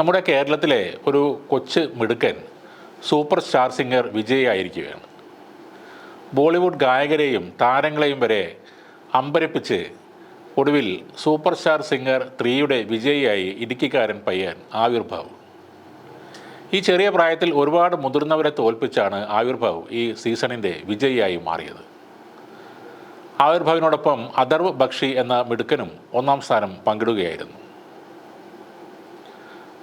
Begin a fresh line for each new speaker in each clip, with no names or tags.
നമ്മുടെ കേരളത്തിലെ ഒരു കൊച്ച് മിടുക്കൻ സൂപ്പർ സ്റ്റാർ സിംഗർ വിജയ് ആയിരിക്കുകയാണ് ബോളിവുഡ് ഗായകരെയും താരങ്ങളെയും വരെ അമ്പരപ്പിച്ച് ഒടുവിൽ സൂപ്പർ സ്റ്റാർ സിംഗർ ത്രീയുടെ വിജയിയായി ഇടുക്കിക്കാരൻ പയ്യൻ ആവിർഭാവ് ഈ ചെറിയ പ്രായത്തിൽ ഒരുപാട് മുതിർന്നവരെ തോൽപ്പിച്ചാണ് ആവിർഭാവ് ഈ സീസണിന്റെ വിജയിയായി മാറിയത്. ആവിർഭാവിനോടൊപ്പം അഥർവ് ബക്ഷി എന്ന മിടുക്കനും ഒന്നാം സ്ഥാനം പങ്കിടുകയായിരുന്നു.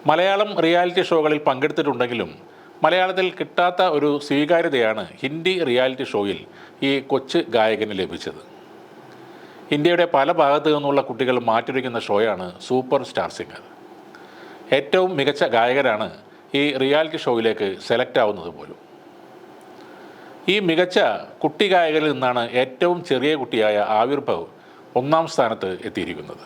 മലയാളം റിയാലിറ്റി ഷോകളിൽ പങ്കെടുത്തിട്ടുണ്ടെങ്കിലും മലയാളത്തിൽ കിട്ടാത്ത ഒരു സ്വീകാര്യതയാണ് ഹിന്ദി റിയാലിറ്റി ഷോയിൽ ഈ കൊച്ചു ഗായകന് ലഭിച്ചത്. ഇന്ത്യയുടെ പല ഭാഗത്തു നിന്നുള്ള കുട്ടികൾ മാറ്റിവെക്കുന്ന ഷോയാണ് സൂപ്പർ സ്റ്റാർ സിംഗർ. ഏറ്റവും മികച്ച ഗായകരാണ് ഈ റിയാലിറ്റി ഷോയിലേക്ക് സെലക്ട് ആവുന്നത് പോലും. ഈ മികച്ച കുട്ടി ഗായകരിൽ നിന്നാണ് ഏറ്റവും ചെറിയ കുട്ടിയായ ആവിർഭവ് ഒന്നാം സ്ഥാനത്ത് എത്തിയിരിക്കുന്നത്.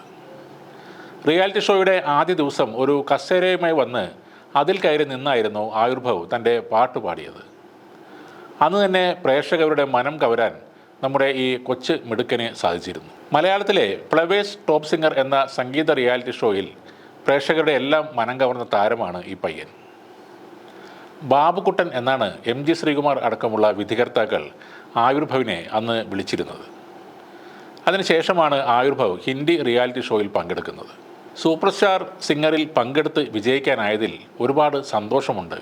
റിയാലിറ്റി ഷോയുടെ ആദ്യ ദിവസം ഒരു കസേരയുമായി വന്ന് അതിൽ കയറി നിന്നായിരുന്നു ആയുർഭവ് തന്റെ പാട്ട് പാടിയത്. അന്ന് തന്നെ പ്രേക്ഷകരുടെ മനം കവരാൻ നമ്മുടെ ഈ കൊച്ചു മിടുക്കന് സാധിച്ചിരുന്നു. മലയാളത്തിലെ പ്ലവേസ് ടോപ്പ് സിംഗർ എന്ന സംഗീത റിയാലിറ്റി ഷോയിൽ പ്രേക്ഷകരുടെ എല്ലാം മനം കവർന്ന താരമാണ് ഈ പയ്യൻ. ബാബുക്കുട്ടൻ എന്നാണ് എം ജി ശ്രീകുമാർ അടക്കമുള്ള വിധികർത്താക്കൾ ആയുർഭവിനെ അന്ന് വിളിച്ചിരുന്നത്. അതിനുശേഷമാണ് ആയുർഭവ് ഹിന്ദി റിയാലിറ്റി ഷോയിൽ പങ്കെടുക്കുന്നത്. സൂപ്പർ സ്റ്റാർ സിംഗറിൽ പങ്കെടുത്ത് വിജയിക്കാനായതിൽ ഒരുപാട് സന്തോഷമുണ്ട്.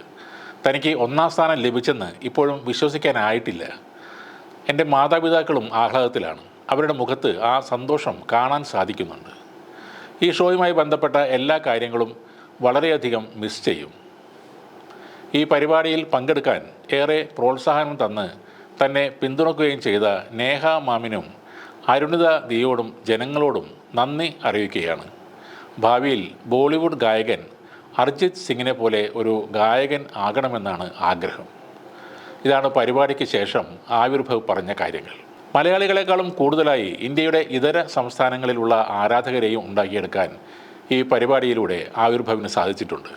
തനിക്ക് ഒന്നാം സ്ഥാനം ലഭിച്ചെന്ന് ഇപ്പോഴും വിശ്വസിക്കാനായിട്ടില്ല. എന്റെ മാതാപിതാക്കളും ആഹ്ലാദത്തിലാണ്. അവരുടെ മുഖത്ത് ആ സന്തോഷം കാണാൻ സാധിക്കുന്നുണ്ട്. ഈ ഷോയുമായി ബന്ധപ്പെട്ട എല്ലാ കാര്യങ്ങളും വളരെയധികം മിസ് ചെയ്യും. ഈ പരിപാടിയിൽ പങ്കെടുക്കാൻ ഏറെ പ്രോത്സാഹനം തന്ന് തന്നെ പിന്തുണക്കുകയും ചെയ്ത നേഹ മാമിനും അരുണിത ദിയോടും ജനങ്ങളോടും നന്ദി അറിയിക്കുകയാണ്. ഭാവിയിൽ ബോളിവുഡ് ഗായകൻ അർജിത് സിംഗിനെ പോലെ ഒരു ഗായകൻ ആകണമെന്നാണ് ആഗ്രഹം. ഇതാണ് പരിപാടിക്ക് ശേഷം ആവിർഭവ് പറഞ്ഞ കാര്യങ്ങൾ. മലയാളികളെക്കാളും കൂടുതലായി ഇന്ത്യയുടെ ഇതര സംസ്ഥാനങ്ങളിലുള്ള ആരാധകരെയും ഉണ്ടാക്കിയെടുക്കാൻ ഈ പരിപാടിയിലൂടെ ആവിർഭവിന് സാധിച്ചിട്ടുണ്ട്.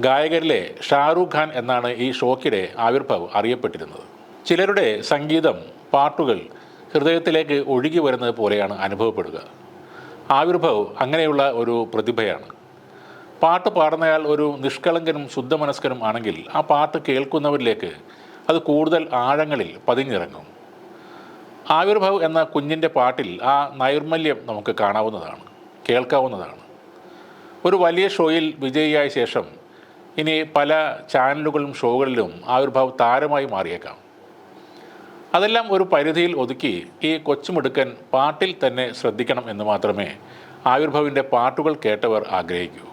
ഗായകരിലെ ഷാറൂഖ് ഖാൻ എന്നാണ് ഈ ഷോക്കിടെ ആവിർഭവ് അറിയപ്പെട്ടിരുന്നത്. ചിലരുടെ സംഗീതം പാട്ടുകൾ ഹൃദയത്തിലേക്ക് ഒഴുകി വരുന്നത് പോലെയാണ് അനുഭവപ്പെടുക. ആവിർഭവ് അങ്ങനെയുള്ള ഒരു പ്രതിഭയാണ്. പാട്ട് പാടുന്നയാൾ ഒരു നിഷ്കളങ്കനും ശുദ്ധമനസ്കനും ആണെങ്കിൽ ആ പാട്ട് കേൾക്കുന്നവരിലേക്ക് അത് കൂടുതൽ ആഴങ്ങളിൽ പതിഞ്ഞിറങ്ങും. ആവിർഭവ് എന്ന കുഞ്ഞിന്റെ പാട്ടിൽ ആ നൈർമല്യം നമുക്ക് കാണാവുന്നതാണ് കേൾക്കാവുന്നതാണ്. ഒരു വലിയ ഷോയിൽ വിജയിയായ ശേഷം ഇനി പല ചാനലുകളും ഷോകളിലും ആവിർഭാവ് താരമായി മാറിയേക്കാം. അതെല്ലാം ഒരു പരിധിയിൽ ഒതുക്കി ഈ കൊച്ചുമിടുക്കൻ പാട്ടിൽ തന്നെ ശ്രദ്ധിക്കണം എന്ന് മാത്രമേ ആയുർഭവിന്റെ പാട്ടുകൾ കേട്ടവർ ആഗ്രഹിക്കൂ.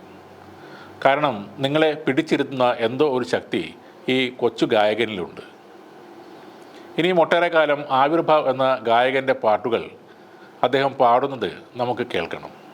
കാരണം നിങ്ങളെ പിടിച്ചിരുത്തുന്ന എന്തോ ഒരു ശക്തി ഈ കൊച്ചു ഗായകനിലുണ്ട്. ഇനിയും ഒട്ടേറെ കാലം ആവിർഭാവ് എന്ന ഗായകന്റെ പാട്ടുകൾ അദ്ദേഹം പാടുന്നത് നമുക്ക് കേൾക്കണം.